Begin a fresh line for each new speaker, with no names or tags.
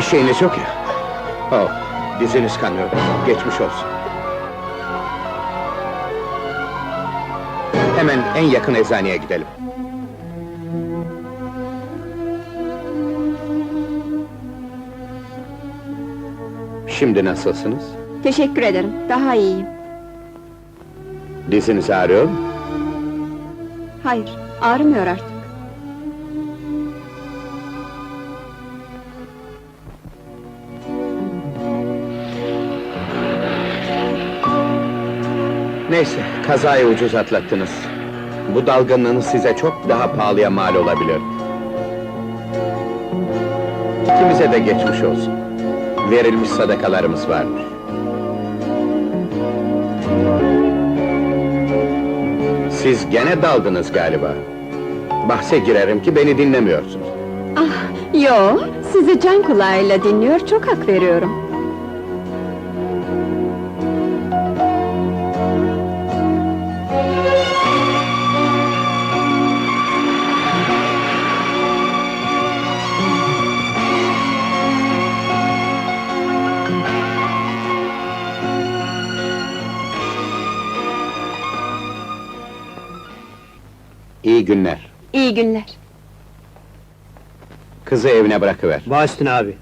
Haberiniz yok ya. Oh, diziniz kanıyor. Geçmiş olsun. Hemen en yakın eczaneye gidelim. Şimdi nasılsınız?
Teşekkür ederim, daha iyiyim.
Diziniz ağrıyor mu?
Hayır, ağrımıyor artık.
Neyse, kazayı ucuz atlattınız. Bu dalgınlığınız size çok daha pahalıya mal olabilir. İkimize de geçmiş olsun. Verilmiş sadakalarımız varmış. Siz gene daldınız galiba. Bahse girerim ki beni dinlemiyorsunuz.
Ah, yo, sizi can kulağıyla dinliyor, çok hak veriyorum.
İyi günler.
İyi günler.
Kızı evine bırakıver.
Bağıştın abi.